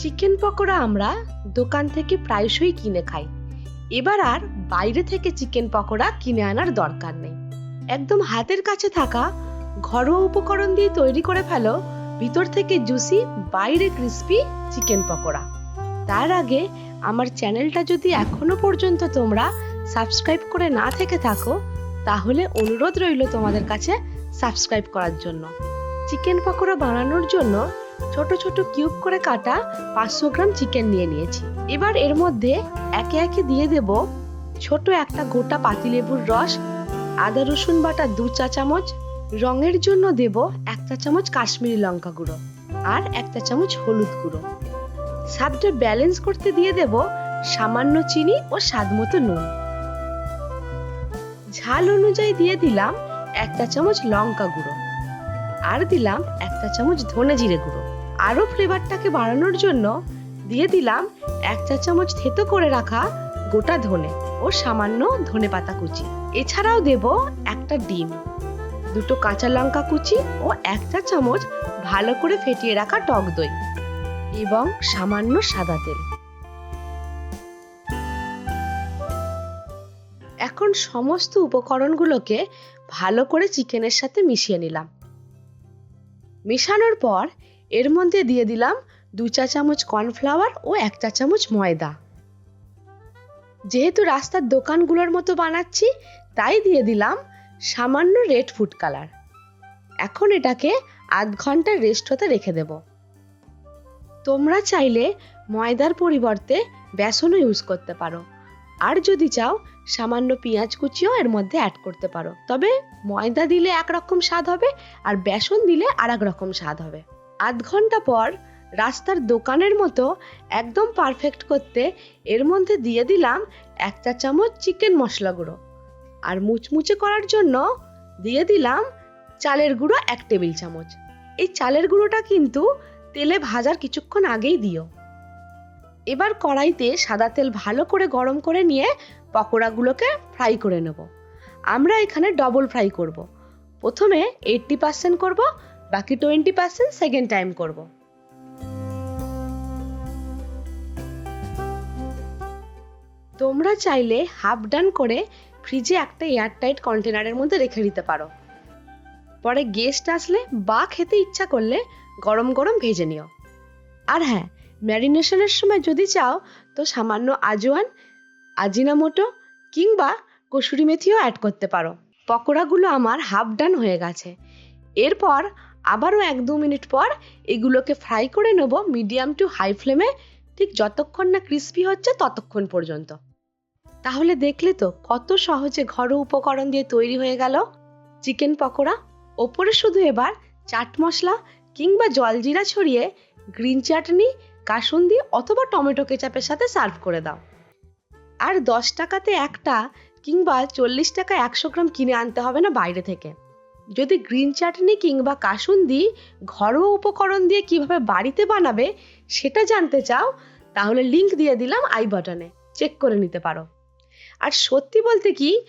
Chicken pakora আমরা দোকান থেকে প্রায়শই কিনে খাই। এবার আর বাইরে থেকে চিকেন পকোড়া কিনে আনার দরকার নেই। একদম হাতের কাছে থাকা ঘরোয়া উপকরণ দিয়ে তৈরি করে ফেলো, ভিতর থেকে জুসি, বাইরে ক্রিস্পি চিকেন পকোড়া। তার আগে আমার চ্যানেলটা যদি এখনও পর্যন্ত তোমরা সাবস্ক্রাইব করে না থেকে থাকো, তাহলে অনুরোধ রইল তোমাদের কাছে সাবস্ক্রাইব করার জন্য। চিকেন পকোড়া বানানোর জন্য ছোট ছোট কিউব করে কাটা পাঁচশো গ্রাম চিকেন নিয়ে নিয়েছি। এবার এর মধ্যে একে একে দিয়ে দেব ছোট একটা গোটা পাতিলেবুর রস, আদা রসুন বাটা দু চা চামচ, রঙের জন্য দেব এক চা চামচ কাশ্মীরি লঙ্কা গুঁড়ো আর এক চা চামচ হলুদ গুঁড়ো। স্বাদটা ব্যালেন্স করতে দিয়ে দেব সামান্য চিনি ও স্বাদ মতো নুন। ঝাল অনুযায়ী দিয়ে দিলাম এক চা চামচ লঙ্কা গুঁড়ো। আর দিলাম একটা চামচ ধনে জিরে গুঁড়ো। আরও ফ্লেভারটাকে বাড়ানোর জন্য দিয়ে দিলাম এক চা চামচ থেতো করে রাখা গোটা ধনে ও সামান্য ধনে পাতা কুচি। এছাড়াও দেব একটা ডিম, দুটো কাঁচা লঙ্কা কুচি ও এক চা চামচ ভালো করে ফেটিয়ে রাখা টক দই এবং সামান্য সাদা তেল। এখন সমস্ত উপকরণগুলোকে ভালো করে চিকেনের সাথে মিশিয়ে নিলাম। মেশানোর পর এর মধ্যে দিয়ে দিলাম দু চা চামচ কর্নফ্লাওয়ার ও এক চা চামচ ময়দা। যেহেতু রাস্তার দোকানগুলোর মতো বানাচ্ছি, তাই দিয়ে দিলাম সামান্য রেড ফুড কালার। এখন এটাকে আধ ঘণ্টা রেস্ট হতে রেখে দেব। তোমরা চাইলে ময়দার পরিবর্তে বেসনও ইউজ করতে পারো। আর যদি চাও, সামান্য পেঁয়াজ কুচিও এর মধ্যে অ্যাড করতে পারো। তবে ময়দা দিলে একরকম স্বাদ হবে আর বেসন দিলে আর রকম স্বাদ হবে। আধ ঘণ্টা পর রাস্তার দোকানের মতো একদম পারফেক্ট করতে এর মধ্যে দিয়ে দিলাম এক চা চামচ চিকেন মশলা গুঁড়ো। আর মুচমুচে করার জন্য দিয়ে দিলাম চালের গুঁড়ো এক টেবিল চামচ। এই চালের গুঁড়োটা কিন্তু তেলে ভাজার কিছুক্ষণ আগেই দিও। এবার কড়াইতে সাদা তেল ভালো করে গরম করে নিয়ে পকোড়াগুলোকে ফ্রাই করে নেব। আমরা এখানে ডবল ফ্রাই করব। প্রথমে এইটটি পার্সেন্ট করব, বাকি টোয়েন্টি পার্সেন্ট সেকেন্ড টাইম করব। তোমরা চাইলে হাফ ডান করে ফ্রিজে একটা এয়ারটাইট কন্টেনারের মধ্যে রেখে দিতে পারো। পরে গেস্ট আসলে বা খেতে ইচ্ছা করলে গরম গরম ভেজে নিও। আর হ্যাঁ ম্যারিনেশনের সময় যদি চাও, তো সামান্য আজওয়ান আজিনামোটো কিংবা কসুরি মেথিও অ্যাড করতে পারো। পকোড়াগুলো আমার হাফ ডান হয়ে গেছে। এরপর আবারও এক দু মিনিট পর এগুলোকে ফ্রাই করে নেব মিডিয়াম টু হাই ফ্লেমে ঠিক যতক্ষণ না ক্রিস্পি হচ্ছে ততক্ষণ পর্যন্ত। তাহলে দেখলে তো কত সহজে ঘরোয়া উপকরণ দিয়ে তৈরি হয়ে গেল। চিকেন পকোড়া, ওপরে শুধু এবার চাট মশলা কিংবা জলজিরা ছড়িয়ে গ্রিন চাটনি কাসুন্দি অথবা টমেটো কেচাপের সাথে সার্ভ করে দাও। আর দশ টাকাতে একটা কিংবা চল্লিশ টাকা একশো গ্রাম কিনে আনতে হবে না বাইরে থেকে। যদি গ্রিন চাটনি কিংবা কাসুন্দি ঘরোয়া উপকরণ দিয়ে কীভাবে বাড়িতে বানাবে সেটা জানতে চাও, তাহলে লিংক দিয়ে দিলাম আই বাটনে। চেক করে নিতে পারো। আর সত্যি বলতে কি,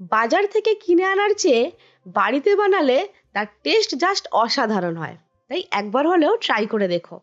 বাজার থেকে কিনে আনার চেয়ে বাড়িতে বানালে তার টেস্ট জাস্ট অসাধারণ হয়। তাই একবার হলেও ট্রাই করে দেখো।